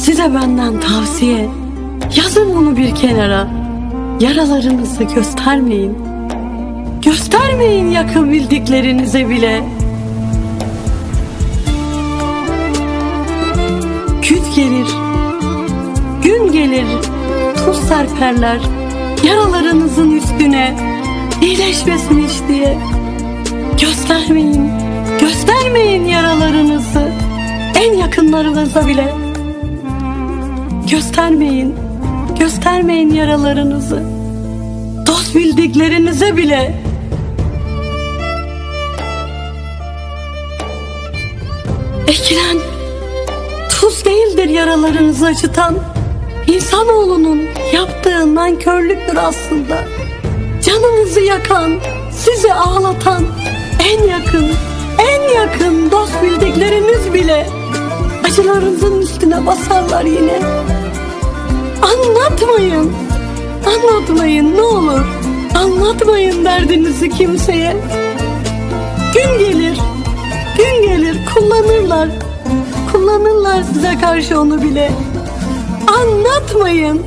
Size benden tavsiye. Yazın bunu bir kenara. Yaralarınızı göstermeyin. Göstermeyin yakın bildiklerinize bile. Gün gelir, gün gelir, tuz serperler yaralarınızın üstüne iyileşmesin hiç diye. Göstermeyin, göstermeyin yaralarınızı en yakınlarınıza bile. Göstermeyin, göstermeyin yaralarınızı dost bildiklerinize bile. Ekilen tuz değildir yaralarınızı acıtan. İnsanoğlunun yaptığı nankörlüktür aslında. Canınızı yakan, sizi ağlatan en yakın, en yakın dost bildikleriniz bile acılarınızın üstüne basarlar yine. Anlatmayın, anlatmayın ne olur. Anlatmayın derdinizi kimseye. Gün gelir, gün gelir kullanırlar. Kullanırlar size karşı onu bile. Anlatmayın.